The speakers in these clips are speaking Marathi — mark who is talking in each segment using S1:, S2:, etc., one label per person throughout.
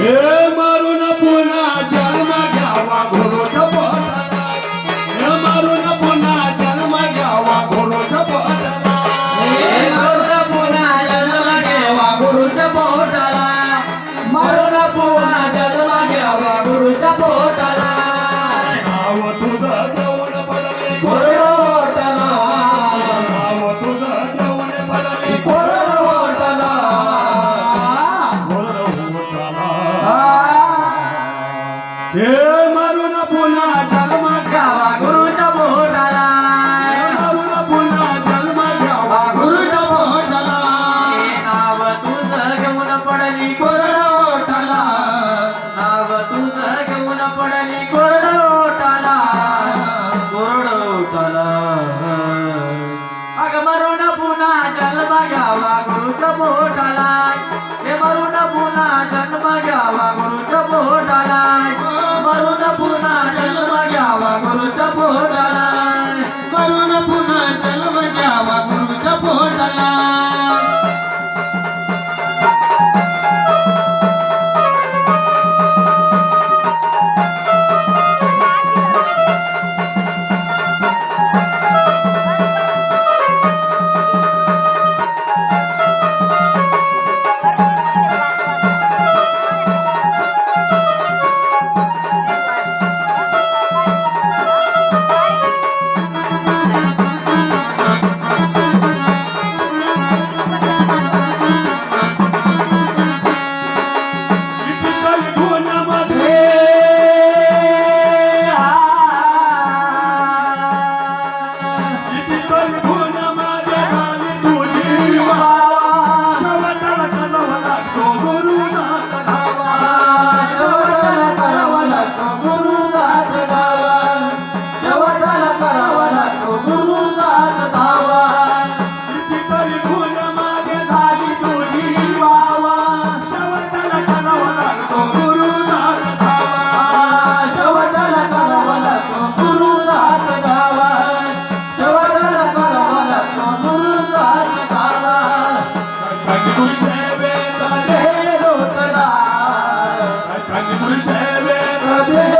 S1: Yeah.
S2: अग मरुण पुन्हा जन्म घ्यावा गुरुच्या बोटाला हे मरुण पुन्हा जन्म घ्यावा गुरुच्या
S1: и ты только I'm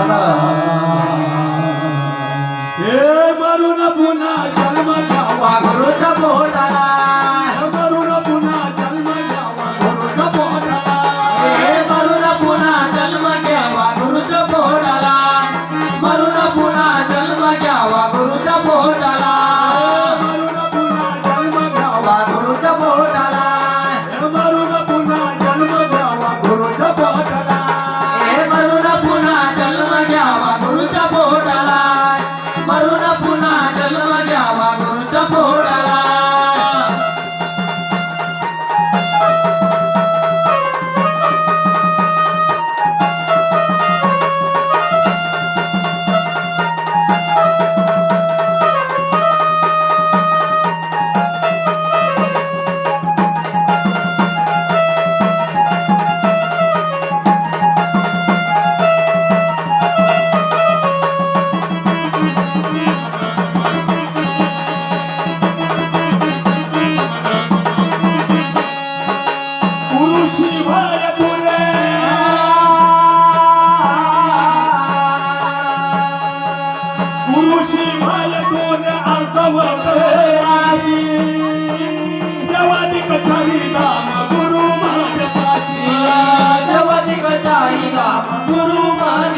S1: Namah उशी मालकोन आकवत राशी जवानी कथारी नाम गुरु महाराज पाशी.
S2: जवानी गुरु महाराज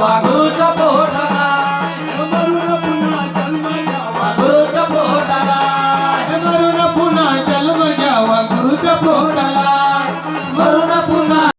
S1: घ्यावा गुरुच्या